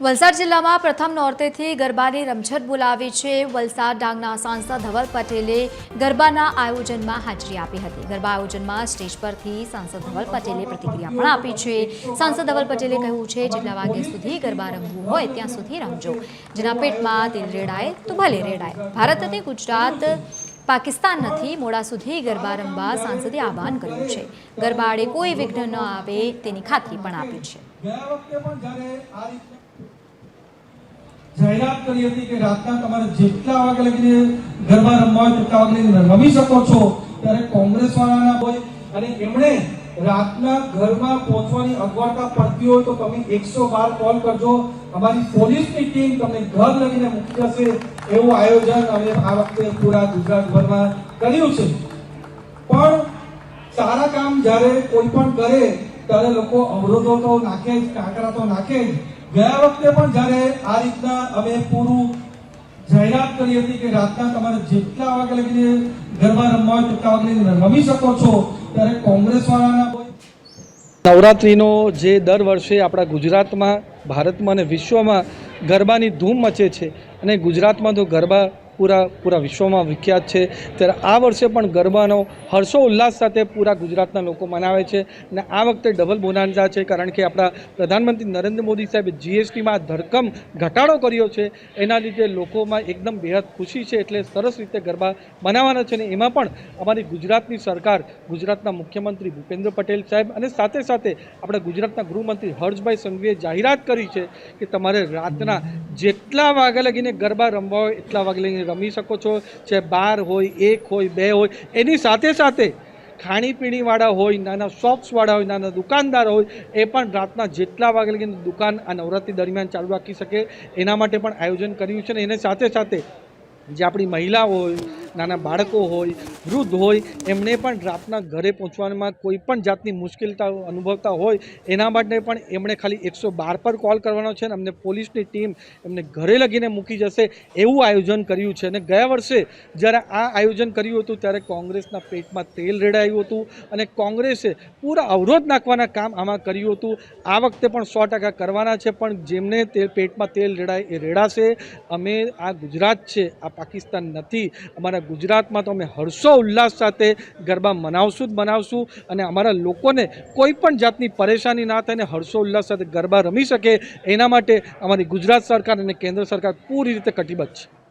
વલસાડ જિલ્લામાં પ્રથમ નોરતેથી ગરબાની રમઝટ બોલાવી છે. વલસાડ ડાંગના સાંસદ ધવલ પટેલે ગરબાના આયોજનમાં હાજરી આપી હતી. ગરબા આયોજનમાં સ્ટેજ પરથી સાંસદ ધવલ પટેલે પ્રતિક્રિયા પણ આપી છે. સાંસદ ધવલ પટેલે કહ્યું છે, જેટલા વાગ્યા સુધી ગરબા રમવું હોય, ત્યાં સુધી રમજો. જેના પેટમાં તેલ રેડાય, તો ભલે રેડાય. ભારત અને ગુજરાત પાકિસ્તાન નથી, મોડા સુધી ગરબા રમવા સાંસદે આહવાન કર્યું છે. ગરબાડે કોઈ વિઘ્ન ન આવે, તેની ખાતરી પણ આપી છે ગયા વખતે પણ જ્યારે આ રીતે જાહેરાત કરી હતી કે રાતના તમારે જેટલા વાગે લગીને ગરબા રમવા હોય તેટલા વાગે રમી શકો છો. ત્યારે કોંગ્રેસ વાળાના હોય અને એમણે રાતના ઘરમાં પહોંચવાની અગવડતા પડતી હોય તો તમે એકસો બાર કોલ કરજો. અમારી પોલીસની ટીમ તમને ઘર લગીને મૂકી જશે એવું આયોજન અમે આ વખતે પૂરા ગુજરાતભરમાં કર્યું છે. પણ સારા કામ જ્યારે કોઈ પણ કરે ત્યારે લોકો અવરોધો તો નાખે જ, કાંકરા તો નાખે જ. ગયા વખતે પણ જ્યારે આ રીતના અમે પૂરું જાહેરાત કરી હતી કે રાતના તમારે જેટલા વાગે લગીને ગરબા રમવા હોય તેટલા વાગે રમી શકો છો, ત્યારે કોંગ્રેસ વાળાના નવરાત્રિનો જે દર વર્ષે આપણા ગુજરાતમાં, ભારતમાં અને વિશ્વમાં ગરબાની ધૂમ મચે છે. અને ગુજરાતમાં તો ગરબા પૂરા પૂરા વિશ્વમાં વિખ્યાત છે. ત્યારે આ વર્ષે પણ ગરબાનો હર્ષો ઉલ્લાસ સાથે પૂરા ગુજરાતના લોકો મનાવે છે અને આ વખતે ડબલ બોનાન્ઝા છે કારણ કે આપણા પ્રધાનમંત્રી નરેન્દ્ર મોદી સાહેબે જીએસટીમાં ધરકમ ઘટાડો કર્યો છે. એના લીધે લોકોમાં એકદમ બેહદ ખુશી છે એટલે સરસ રીતે ગરબા મનાવવાના છે અને એમાં પણ અમારી ગુજરાતની સરકાર, ગુજરાતના મુખ્યમંત્રી ભૂપેન્દ્ર પટેલ સાહેબ અને સાથે સાથે આપણા ગુજરાતના ગૃહમંત્રી હર્ષભાઈ સંઘવીએ જાહેરાત કરી છે કે તમારે રાતના જેટલા વાગે લગીને ગરબા રમવા હોય એટલા વાગે લગીને રમી શકો છો. જે બાર હોય, એક હોય, બે હોય, એની સાથે સાથે ખાણીપીણીવાળા હોય, નાના શોપ્સવાળા હોય, નાના દુકાનદાર હોય, એ પણ રાતના જેટલા વાગે લગીને દુકાન આ નવરાત્રિ દરમિયાન ચાલુ રાખી શકે. એના માટે પણ આયોજન કર્યું છે ને એને સાથે સાથે જે આપણી મહિલાઓ હોય નાના બાળકો હોય, વૃદ્ધ હોય એમણે પણ રાતના ઘરે પહોંચવામાં કોઈ પણ જાતની મુશ્કેલતા અનુભવતા હોય, એના માટે પણ એમણે ખાલી એકસો બાર પર કોલ કરવાનો છે અને અમને પોલીસની ટીમ એમને ઘરે લગીને મૂકી જશે એવું આયોજન કર્યું છે. અને ગયા વર્ષે જ્યારે આ આયોજન કર્યું હતું, ત્યારે કોંગ્રેસના પેટમાં તેલ રેડાયું હતું અને કોંગ્રેસે પૂરા અવરોધ નાખવાના કામ આમાં કર્યું હતું. આ વખતે પણ સો ટકા કરવાના છે, પણ જેમને તે પેટમાં તેલ રેડાય, એ રેડાશે. અમે આ ગુજરાત છે, આ પાકિસ્તાન નથી. અમારા ગુજરાતમાં તો અમે હર્ષો ઉલ્લાસ સાથે ગરબા મનાવશું જ મનાવશું અને અમારા લોકોને કોઈ પણ જાતની પરેશાની ના થાય ને હર્ષો ઉલ્લાસ સાથે ગરબા રમી શકે, એના માટે અમારી ગુજરાત સરકાર અને કેન્દ્ર સરકાર પૂરી રીતે કટિબદ્ધ છે.